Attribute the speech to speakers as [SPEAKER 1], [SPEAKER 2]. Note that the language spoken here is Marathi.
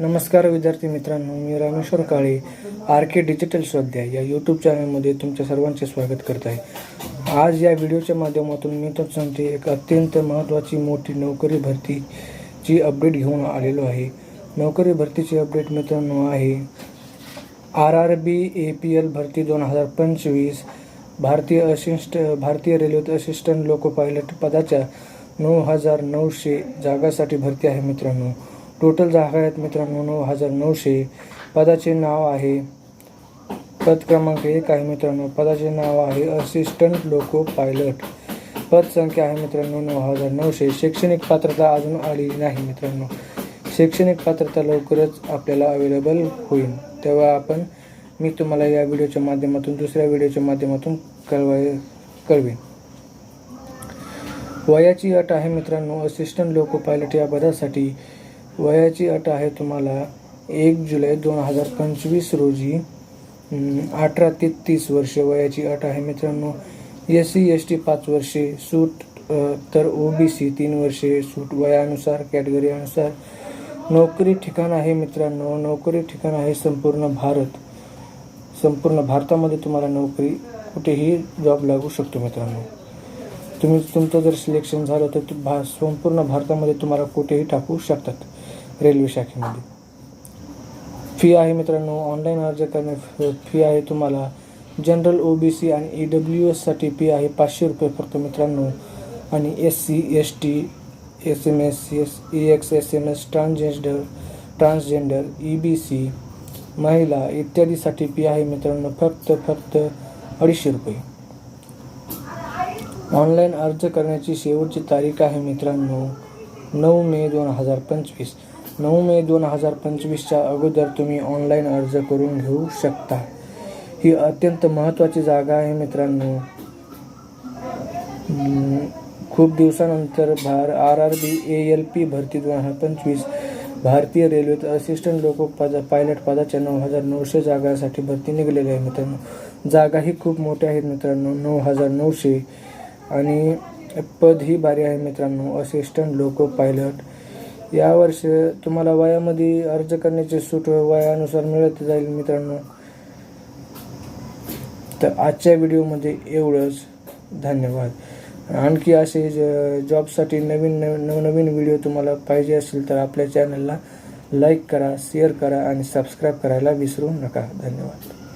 [SPEAKER 1] नमस्कार विद्यार्थी मित्रांनो मी Rameshwar Kale R K digital स्वाध्याय या यूट्यूब चॅनलमध्ये तुमच्या सर्वांचे स्वागत करत आहे. आज या व्हिडिओच्या माध्यमातून मी तर सांगते एक अत्यंत महत्त्वाची मोठी नोकरी भरतीची अपडेट घेऊन आलेलो आहे. नोकरी भरतीची अपडेट मित्रांनो आहे R R B A P L भरती दोन हजार पंचवीस. भारतीय असिस्ट भारतीय रेल्वेत असिस्टंट लोको पायलट पदाच्या नऊ हजार नऊशे जागासाठी भरती आहे मित्रांनो. टोटल जागा आहेत मित्रांनो नऊ हजार नऊशे. पदाचे नाव आहे पद क्रमांक एक आहे मित्रांनो. पदाचे नाव आहे असिस्टंट लोको पायलट पद संख्या आहे मित्रांनो नऊ हजार नऊशे. शैक्षणिक पात्रता अजून आली नाही मित्रांनो. शैक्षणिक पात्रता लवकरच आपल्याला अवेलेबल होईल. तेव्हा आपण मी तुम्हाला या व्हिडिओच्या माध्यमातून दुसऱ्या व्हिडिओच्या माध्यमातून कळवाय कळवेन. वयाची अट आहे मित्रांनो असिस्टंट लोको पायलट या पदासाठी वयाची अट आहे तुम्हाला एक जुलै दोन हजार पंचवीस रोजी अठरा ते तीस वर्षे वयाची अट आहे मित्रांनो. एस सी एस टी पाच वर्षे सूट तर ओ बी सी तीन वर्षे सूट वयानुसार कॅटेगरीनुसार नोकरी ठिकाण आहे मित्रांनो नोकरी ठिकाण आहे संपूर्ण भारत. संपूर्ण भारतामध्ये तुम्हाला नोकरी कुठेही जॉब लागू शकतो मित्रांनो. तुम्ही तुमचं जर सिलेक्शन झालं तर भा संपूर्ण भारतामध्ये तुम्हाला कुठेही टाकू शकतात. रेल्वे शाखेमध्ये. फी आहे मित्रांनो ऑनलाईन अर्ज करणे फी आहे तुम्हाला. जनरल ओ बी सी आणि ई डब्ल्यू एससाठी फी आहे पाचशे रुपये फक्त मित्रांनो. आणि S C S T S M S C S E X S M S transgender transgender E B C महिला इत्यादीसाठी फी आहे मित्रांनो फक्त फक्त अडीचशे रुपये. ऑनलाईन अर्ज करण्याची शेवटची तारीख आहे मित्रांनो नऊ मे दोन हजार पंचवीस. नऊ मे दोन हजार पंचवीसच्या अगोदर तुम्ही ऑनलाईन अर्ज करून घेऊ शकता. ही अत्यंत महत्त्वाची जागा आहे मित्रांनो. खूप दिवसानंतर भार R R B A L P भरती दोन हजार पंचवीस भारतीय रेल्वेत असिस्टंट लोको पदा पायलट पदाच्या नऊ हजार नऊशे जागासाठी भरती निघालेली आहे मित्रांनो. जागाही खूप मोठ्या आहेत मित्रांनो नऊ हजार नऊशे. आणि पद ही भारी आहे मित्रांनो असिस्टंट लोको पायलट यावर्ष तुम्हाला वयामध्ये अर्ज करण्याची सूट वयानुसार मिळत जाईल मित्रांनो. तर आजच्या व्हिडिओमध्ये एवढंच. धन्यवाद. आणखी असे ज जॉबसाठी नवीन नव नवनवीन व्हिडिओ तुम्हाला पाहिजे असेल तर आपल्या चॅनलला लाईक करा शेअर करा आणि सबस्क्राईब करायला विसरू नका. धन्यवाद.